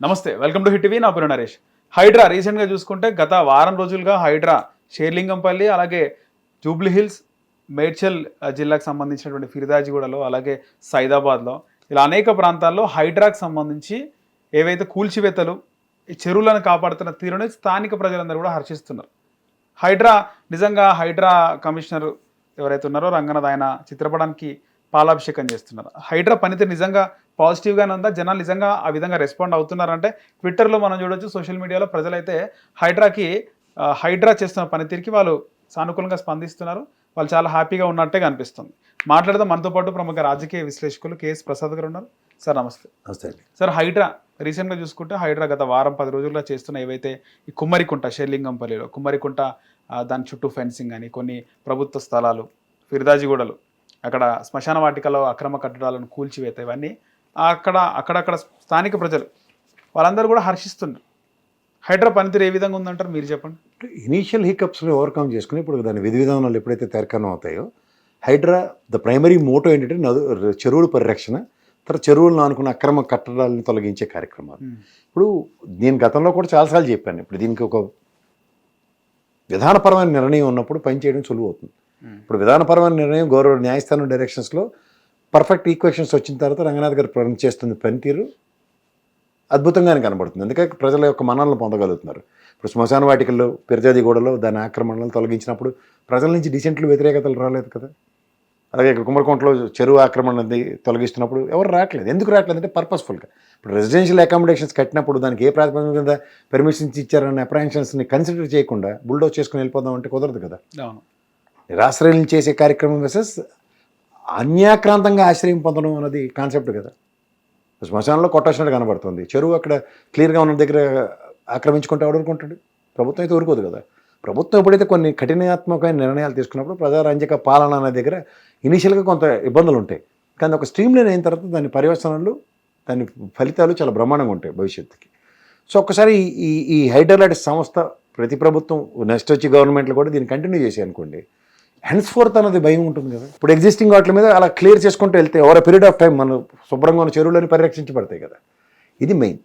నమస్తే welcome to hit TV. నా పేరు నరేష్. హైడ్రా రీసెంట్గా చూసుకుంటే గత వారం రోజులుగా హైడ్రా షేర్లింగంపల్లి అలాగే జూబ్లీ హిల్స్ మేడ్చల్ జిల్లాకు సంబంధించినటువంటి ఫిర్దాజిగూడలో అలాగే సైదాబాద్లో ఇలా అనేక ప్రాంతాల్లో హైడ్రాకు సంబంధించి ఏవైతే కూల్చివేతలు ఈ చెరువులను కాపాడుతున్న తీరుని స్థానిక ప్రజలందరూ కూడా హర్షిస్తున్నారు. హైడ్రా నిజంగా హైడ్రా కమిషనర్ ఎవరైతే ఉన్నారో రంగనాథ్ ఆయన చిత్రపటానికి పాలాభిషేకం చేస్తున్నారు. హైడ్రా పనితీరు నిజంగా పాజిటివ్గానే ఉందా? జనాలు నిజంగా ఆ విధంగా రెస్పాండ్ అవుతున్నారంటే ట్విట్టర్లో మనం చూడొచ్చు సోషల్ మీడియాలో ప్రజలైతే హైడ్రాకి హైడ్రా చేస్తున్న పనితీరుకి వాళ్ళు సానుకూలంగా స్పందిస్తున్నారు. వాళ్ళు చాలా హ్యాపీగా ఉన్నట్టే కనిపిస్తుంది. మాట్లాడదాం. మనతో పాటు ప్రముఖ రాజకీయ విశ్లేషకులు కేఎస్ ప్రసాద్ గారు ఉన్నారు. సార్ నమస్తే. నమస్తే అండి. సార్ హైడ్రా రీసెంట్గా చూసుకుంటే హైడ్రా గత వారం పది రోజులుగా చేస్తున్న ఏవైతే ఈ కుమ్మరికుంట షేర్లింగంపల్లిలో కుమ్మరికుంట దాని చుట్టూ ఫెన్సింగ్ అని కొన్ని ప్రభుత్వ స్థలాలు ఫిర్దాజిగూడలు అక్కడ శ్మశాన వాటికలో అక్రమ కట్టడాలను కూల్చివేత ఇవన్నీ అక్కడ అక్కడక్కడ స్థానిక ప్రజలు వాళ్ళందరూ కూడా హర్షిస్తున్నారు హైడ్రా పనితీరు ఏ విధంగా ఉందంటారు మీరు చెప్పండి? ఇనీషియల్ హికప్స్ని ఓవర్కమ్ చేసుకుని ఇప్పుడు దాని విధి విధానాలు ఎప్పుడైతే తెరకనం అవుతాయో హైడ్రా ద ప్రైమరీ మోటో ఏంటంటే నదు చెరువుల పరిరక్షణ తర్వాత చెరువులను ఆనుకున్న అక్రమ కట్టడాలను తొలగించే కార్యక్రమాలు. ఇప్పుడు నేను గతంలో కూడా చాలాసార్లు చెప్పాను ఇప్పుడు దీనికి ఒక విధానపరమైన నిర్ణయం ఉన్నప్పుడు పనిచేయడం సులువు అవుతుంది. ఇప్పుడు విధానపరమైన నిర్ణయం గౌరవ న్యాయస్థానం డైరెక్షన్స్లో పర్ఫెక్ట్ ఈక్వేషన్స్ వచ్చిన తర్వాత రంగనాథ్ గారు పని చేస్తుంది పనితీరు అద్భుతంగానే కనబడుతుంది. అందుకే ప్రజల యొక్క మన్ననలు పొందగలుగుతున్నారు. ఇప్పుడు శ్మశాన వాటికల్లో పిరజాది గోడలో దాని ఆక్రమణలను తొలగించినప్పుడు ప్రజల నుంచి డిసెంట్లు వ్యతిరేకతలు రాలేదు కదా? అలాగే ఇక్కడ కుమ్మరకుంటలో చెరువు ఆక్రమణది తొలగిస్తున్నప్పుడు ఎవరు రావట్లేదు ఎందుకు రావట్లేదు అంటే పర్పస్ఫుల్గా ఇప్పుడు రెసిడెన్షియల్ అకామిడేషన్స్ కట్టినప్పుడు దానికి ఏ ప్రాతిపదిక మీద పర్మిషన్స్ ఇచ్చారన్న అప్రహెన్షన్స్ని కన్సిడర్ చేయకుండా బుల్డోజ్ చేసుకుని వెళ్ళిపోదాం అంటే కుదరదు కదా? నిరాశ్రయం చేసే కార్యక్రమం వెసెస్ అన్యాక్రాంతంగా ఆశ్రయం పొందడం అన్నది కాన్సెప్ట్ కదా. శ్మశానంలో కొట్టేసినట్టు కనబడుతుంది. చెరువు అక్కడ క్లియర్గా ఉన్న దగ్గర ఆక్రమించుకుంటే ఎవడుకుంటాడు ప్రభుత్వం అయితే ఊరుకోదు కదా. ప్రభుత్వం ఎప్పుడైతే కొన్ని కఠినాత్మకమైన నిర్ణయాలు తీసుకున్నప్పుడు ప్రజారంజక పాలన అనే దగ్గర ఇనీషియల్గా కొంత ఇబ్బందులు ఉంటాయి. కానీ ఒక స్ట్రీమ్లైన్ అయిన తర్వాత దాని పర్యవసనలు దాని ఫలితాలు చాలా బ్రహ్మాండంగా ఉంటాయి భవిష్యత్తుకి. సో ఒక్కసారి ఈ- ఈ ఈ సంస్థ ప్రతి ప్రభుత్వం నెక్స్ట్ వచ్చి గవర్నమెంట్లు కూడా దీన్ని కంటిన్యూ చేసి అనుకోండి. హెన్స్ ఫోర్త్ అన్నది భయం ఉంటుంది కదా. ఇప్పుడు ఎగ్జిస్టింగ్ వాటి మీద అలా క్లియర్ చేసుకుంటూ వెళ్తే ఓవర్ పీరియడ్ ఆఫ్ టైం మనం శుభ్రంగా ఉన్న చెరువులని పరిరక్షించబడతాయి కదా. ఇది మెయిన్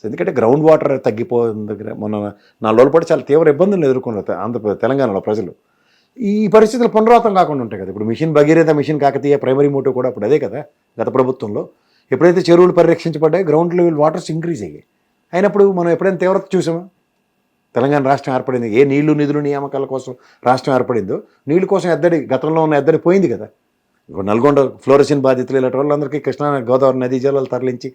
సో ఎందుకంటే గ్రౌండ్ వాటర్ తగ్గిపోయిన దగ్గర మొన్న నా లోపల చాలా తీవ్ర ఇబ్బందులు ఎదుర్కొన్నారు ఆంధ్రప్రదేశ్ తెలంగాణలో ప్రజలు. ఈ పరిస్థితులు పునరావృతం కాకుండా ఉంటాయి కదా. ఇప్పుడు mission Bhagiratha mission Kakatiya primary motive కూడా అప్పుడు అదే కదా గత ప్రభుత్వంలో. ఎప్పుడైతే చెరువులు పరిరక్షించబడ్డాయి గ్రౌండ్ లెవెల్ వాటర్స్ ఇంక్రీజ్ అయ్యాయి. అయినప్పుడు మనం ఎప్పుడైనా తీవ్రత చూసామా? తెలంగాణ రాష్ట్రం ఏర్పడింది. ఏ నీళ్ళు నిధులు నియామకాల కోసం రాష్ట్రం ఏర్పడిందో నీళ్ళ కోసం ఎద్దడి గతంలో ఉన్న ఎద్దడి పోయింది కదా. ఇప్పుడు నల్గొండ ఫ్లోరసిన్ బాధితులు ఇలాంటి వాళ్ళందరికీ కృష్ణా గోదావరి నదీ జలాలు తరలించి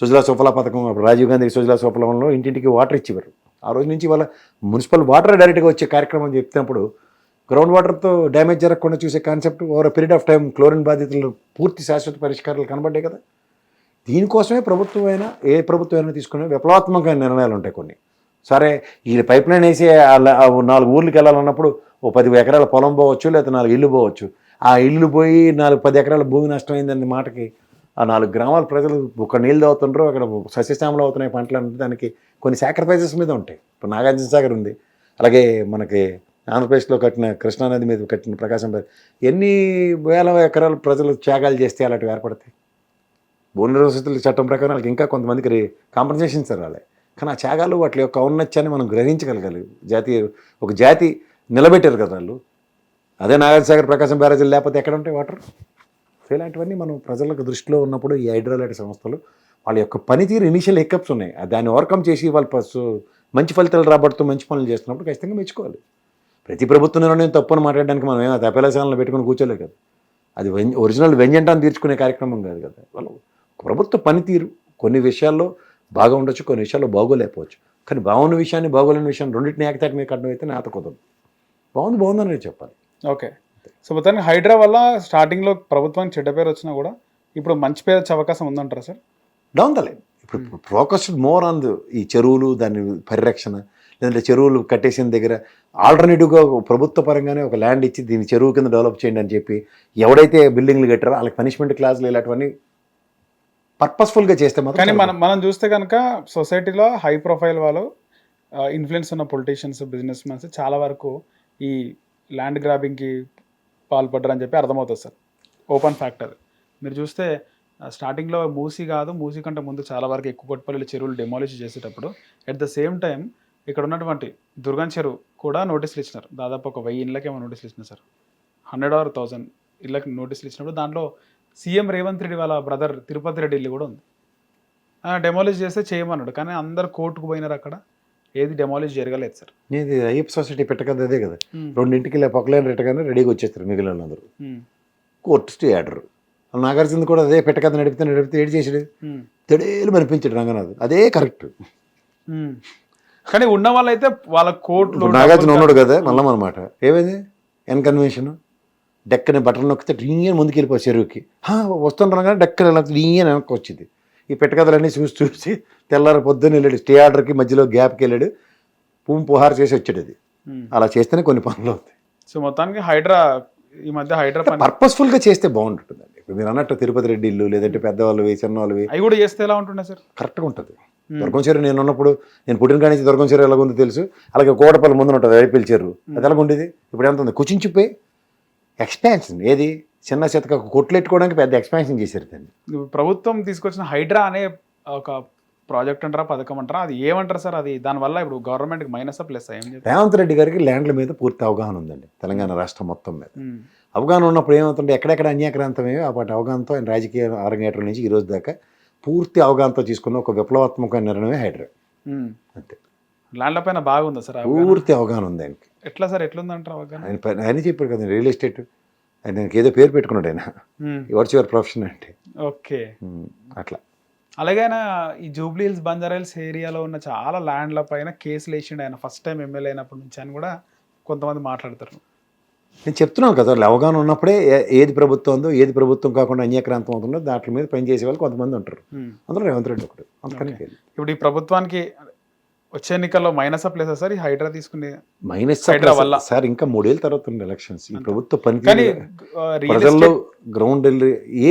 సుజలా సుఫల పథకం అప్పుడు రాజీవ్ గాంధీ సుజలా సుఫలంలో ఇంటింటికి వాటర్ ఇచ్చేవారు. ఆ రోజు నుంచి వాళ్ళ మున్సిపల్ వాటర్ డైరెక్ట్గా వచ్చే కార్యక్రమం చెప్తున్నప్పుడు గ్రౌండ్ వాటర్తో డ్యామేజ్ జరగకుండా చూసే concept over period of time chlorine బాధితులు పూర్తి శాశ్వత పరిష్కారాలు కనబడ్డాయి కదా. దీనికోసమే ప్రభుత్వం అయినా ఏ ప్రభుత్వమైనా తీసుకునే విప్లవాత్మకమైన నిర్ణయాలు ఉంటాయి కొన్ని. సరే ఈ పైప్ లైన్ వేసి నాలుగు ఊర్లకు వెళ్ళాలన్నప్పుడు ఓ పది ఎకరాల పొలం పోవచ్చు లేకపోతే నాలుగు ఇల్లు పోవచ్చు. ఆ ఇల్లు పోయి నాలుగు పది ఎకరాల భూమి నష్టం అయిందన్న మాటకి. ఆ నాలుగు గ్రామాల ప్రజలు ఒక నీళ్ళు అవుతుండ్రు అక్కడ సస్యశ్యామలు అవుతున్నాయి పంటలు అంటే దానికి కొన్ని సాక్రిఫైసెస్ మీద ఉంటాయి. ఇప్పుడు నాగార్జున సాగర్ ఉంది. అలాగే మనకి ఆంధ్రప్రదేశ్లో కట్టిన కృష్ణానది మీద కట్టిన ప్రకాశం ఎన్ని వేల ఎకరాల ప్రజలు త్యాగాలు చేస్తే అలాంటివి ఏర్పడతాయి? భూ నిర్వసతుల చట్టం ప్రకారం వాళ్ళకి ఇంకా కొంతమందికి కాంపన్సేషన్స్ రాలే కానీ ఆ త్యాగాలు వాటి యొక్క ఔన్నత్యాన్ని మనం గ్రహించగలగాలి. జాతీయ ఒక జాతి నిలబెట్టారు కదా వాళ్ళు. అదే నాగార్జునసాగర్ ప్రకాశం బ్యారేజీలు లేకపోతే ఎక్కడ ఉంటాయి వాటర్? సో ఇలాంటివన్నీ మనం ప్రజలకు దృష్టిలో ఉన్నప్పుడు ఈ హైడ్రోలైట్ సంస్థలు వాళ్ళ యొక్క పనితీరు ఇనిషియల్ ఎక్కప్స్ ఉన్నాయి. దాన్ని ఓవర్కమ్ చేసి వాళ్ళు మంచి ఫలితాలు రాబడుతూ మంచి పనులు చేస్తున్నప్పుడు ఖచ్చితంగా మెచ్చుకోవాలి. ప్రతి ప్రభుత్వ నిర్ణయం తప్పును మాట్లాడడానికి మనం ఏమైనా తపేలశాలను పెట్టుకుని కూర్చోలేదు కదా. అది వెం- ఒరిజినల్ వెంజంటాన్ని తీర్చుకునే కార్యక్రమం కాదు కదా. వాళ్ళు ప్రభుత్వ పనితీరు కొన్ని విషయాల్లో బాగా ఉండొచ్చు కొన్ని విషయాల్లో బాగోలేకపోవచ్చు. కానీ బాగున్న విషయాన్ని బాగోలేని విషయాన్ని రెండింటిని ఏకతాటి మీద కట్టడం అయితే నేత కుదరదు. బాగుంది బాగుందని చెప్పాలి. ఓకే. సో మొత్తానికి హైడ్రా వల్ల స్టార్టింగ్లో ప్రభుత్వానికి చెడ్డ పేరు వచ్చినా కూడా ఇప్పుడు మంచి పేరు వచ్చే అవకాశం ఉందంటారా సార్? Down the line. ఇప్పుడు ఫోకస్డ్ మోర్ ఆన్ ఈ చెరువులు దాని పరిరక్షణ లేదంటే చెరువులు కట్టేసిన దగ్గర ఆల్టర్నేటివ్గా ప్రభుత్వ పరంగానే ఒక ల్యాండ్ ఇచ్చి దీన్ని చెరువు కింద డెవలప్ చేయండి అని చెప్పి ఎవడైతే బిల్డింగ్లు కట్టారో వాళ్ళకి పనిష్మెంట్ క్లాసులు ఇలాంటివన్నీ పర్పస్ఫుల్గా చేస్తే మాత్రం కానీ మనం మనం చూస్తే కనుక సొసైటీలో హై ప్రొఫైల్ వాళ్ళు ఇన్ఫ్లుయెన్స్ ఉన్న పొలిటీషియన్స్ బిజినెస్ మ్యాన్స్ చాలా వరకు ఈ ల్యాండ్ గ్రాబింగ్కి పాల్పడ్డారని చెప్పి అర్థమవుతుంది సార్. ఓపెన్ ఫ్యాక్టర్ మీరు చూస్తే స్టార్టింగ్లో మూసీ కాదు మూసీ కంటే ముందు చాలా వరకు ఎక్కువ కొట్టుపల్లి చెరువులు డెమాలిష్ చేసేటప్పుడు ఎట్ ద సేమ్ టైం ఇక్కడ ఉన్నటువంటి దుర్గం చెరువు కూడా నోటీసులు ఇచ్చినారు. దాదాపు ఒక వెయ్యి ఇళ్ళకి ఏమో నోటీసులు ఇచ్చినారు సార్. హండ్రెడ్ ఆర్ థౌసండ్ ఇళ్ళకి నోటీసులు ఇచ్చినప్పుడు దాంట్లో సీఎం రేవంత్ రెడ్డి వాళ్ళ బ్రదర్ తిరుపతి రెడ్డి ఇల్లు కూడా ఉంది. డెమాలిష్ చేస్తే చేయమన్నాడు. కానీ అందరు కోర్టుకు పోయినారు అక్కడ. ఏది డెమాలిష్ జరగలేదు సార్. ఇది అయ్యప్ప సొసైటీ పెట్టకదా అదే కదా. రెండింటికి ఇలా పక్కలేని రెట్టగానే రెడీగా వచ్చేస్తారు మిగిలిన అందరూ. Um, court stay order Nagarjuna కూడా అదే పెట్టకథ నడిపితే నడిపితే ఏడు చేసాడు తెడేలు అనిపించాడు రంగనాథ్. అదే కరెక్ట్. కానీ ఉన్న వాళ్ళైతే వాళ్ళ కోర్టులు ఇప్పుడు నాగార్జున ఉన్నాడు కదా మళ్ళం అనమాట ఏమైంది? ఎన్ కన్వెన్షన్ డెక్కని బటన్ నొక్కితే రీయన్ ముందుకు వెళ్ళిపోయి చెరువుకి. హా, వస్తుంటాం కానీ డెక్కన రీయన్ వెనక్కి వచ్చింది. ఈ పెట్టకథలన్నీ చూసి చూసి తెల్లారి పొద్దున్న వెళ్ళాడు. స్టే ఆర్డర్కి మధ్యలో గ్యాప్కి వెళ్ళాడు. పువ్వు పుహారు చేసి వచ్చాడు అది. అలా చేస్తేనే కొన్ని పనులు అవుతాయి. సో మొత్తానికి హైడ్రా ఈ మధ్య హైడ్రా పర్పస్ఫుల్గా చేస్తే బాగుంటుందండి. ఇప్పుడు మీరు అన్నట్టు తిరుపతి రెడ్డి ఇల్లు లేదంటే పెద్దవాళ్ళవి చిన్న వాళ్ళవి అవి కూడా చేస్తే ఎలా ఉంటుండే సార్? కరెక్ట్గా ఉంటుంది. దుర్గం చెరువు నేను ఉన్నప్పుడు నేను పుట్టిన కాడి నుంచి దుర్గం చెరువు ఎలాగుందో తెలుసు. అలాగే కోటపల్లి ముందు ఉంటుంది ఐపీఎల్ చెరువు. అది ఎలాగుండేది? ఇప్పుడు ఎంత ఉంది? కుచించిపోయి ఎక్స్పాన్షన్ ఏది? చిన్న చెత్తక కొట్లెట్టుకోవడానికి పెద్ద ఎక్స్పాన్షన్ చేశారు దాన్ని. ప్రభుత్వం తీసుకొచ్చిన హైడ్రా అనే ఒక ప్రాజెక్ట్ అంటారా పథకం అంటారా? అది ఏమంటారు సార్? అది దానివల్ల ఇప్పుడు గవర్నమెంట్కి మైనస్ ప్లస్ ఏం చెప్తారు రేవంత్ రెడ్డి గారికి ల్యాండ్ల మీద పూర్తి అవగాహన ఉందండి తెలంగాణ రాష్ట్రం మొత్తం మీద. అవగాహన ఉన్నప్పుడు ఏమవుతుంటే ఎక్కడెక్కడ అన్యాక్రాంతమేవో ఆ పాటి అవగాహనతో ఆయన రాజకీయ అరంగేట్రం నుంచి ఈ రోజు దాకా పూర్తి అవగాహనతో తీసుకున్న ఒక విప్లవాత్మక నిర్ణయమే హైడ్రా. అంతే. ల్యాండ్ల పైన బాగుందా సార్? పూర్తి అవగాహన ఉంది ఆయనకి. ఎట్లా సార్? ఎట్లుందంటారు అవగాహన? ఆయన ఆయన చెప్పారు కదా రియల్ ఎస్టేట్. ఆయనకి ఏదో పేరు పెట్టుకున్నాడు ఆయన. వాట్స్ యువర్ ప్రొఫెషన్ అంటే. ఓకే. అట్లా. అలాగే ఆయన ఈ జూబ్లీ హిల్స్ బంజారా హిల్స్ ఏరియాలో ఉన్న చాలా ల్యాండ్ల పైన కేసులు వేసిండు ఆయన. ఫస్ట్ టైం ఎమ్మెల్యే అయినప్పటి నుంచి అని కూడా కొంతమంది మాట్లాడతారు. నేను చెప్తున్నాను కదా వాళ్ళు అవగాహన ఉన్నప్పుడే ఏది ప్రభుత్వం ఉందో ఏది ప్రభుత్వం కాకుండా అన్యాక్రాంతం అవుతుందో దాంట్లో మీద పనిచేసే వాళ్ళు కొంతమంది ఉంటారు. అందులో రేవంత్ రెడ్డి ఒకటి అందుకని ఇప్పుడు ఈ ప్రభుత్వానికి వచ్చే ఎన్నికల్లో మైనస్ ప్లేసా సార్? ఈ హైడ్రా తీసుకునే మైనస్ హైడ్రా వల్ల. సార్ ఇంకా మూడేళ్ళ తర్వాత ఉంది ఎలక్షన్స్. ఈ ప్రభుత్వ పని ప్రజల్లో గ్రౌండ్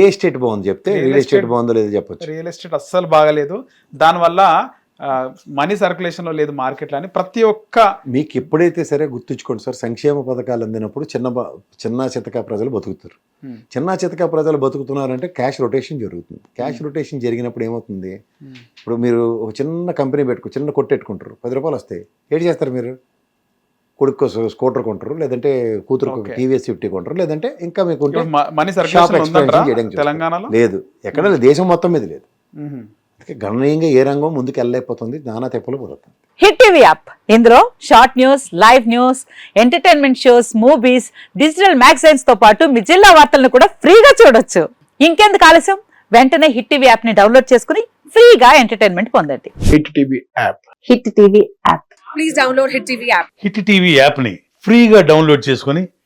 ఏ స్టేట్ బాగుంది చెప్తే రియల్ ఎస్టేట్ బాగుందో లేదో చెప్పొచ్చు. రియల్ ఎస్టేట్ అస్సలు బాగలేదు. దానివల్ల మనీ సర్క్యులేషన్లో లేదు మార్కెట్లో అని ప్రతి ఒక్క మీకు ఎప్పుడైతే సరే గుర్తుంచుకోండి సార్ సంక్షేమ పథకాలు అందినప్పుడు చిన్న చిన్న చితక ప్రజలు బతుకుతారు. ఉమ్, చిన్న చితక ప్రజలు బతుకుతున్నారంటే క్యాష్ రొటేషన్ జరుగుతుంది. క్యాష్ రొటేషన్ జరిగినప్పుడు ఏమవుతుంది? ఉమ్, ఇప్పుడు మీరు ఒక చిన్న కంపెనీ పెట్టుకో చిన్న కొట్టెట్టుకుంటారు. పది రూపాయలు వస్తాయి. ఏంటి చేస్తారు మీరు? కొడుకు స్కూటర్ కొంటారు లేదంటే కూతురు. టీవీఎస్ ఫిఫ్టీ కొంటారు లేదంటే ఇంకా మీకు షాప్ ఎక్స్పాన్షన్ చేయడం లేదు. ఎక్కడ దేశం మొత్తం మీద లేదు. గణనీయంగా ఏ రంగం ముందుకు వెళ్ళలేకపోతుంది నానా తెప్పలు పడుతుంది హిట్ టీవీ యాప్. ఇందులో short news live news entertainment shows movies digital మ్యాగజైన్స్తో పాటు మీ జిల్లా వార్తలను కూడా ఫ్రీగా చూడొచ్చు. ఇంకెందుకు ఆలస్యం? వెంటనే హిట్ టీవీ యాప్ని డౌన్లోడ్ చేసుకుని ఫ్రీగా ఎంటర్టైన్మెంట్ పొందండి. Hit TV app. Hit TV app. Please download Hit TV app. Hit TV యాప్ని ఫ్రీగా డౌన్లోడ్ చేసుకొని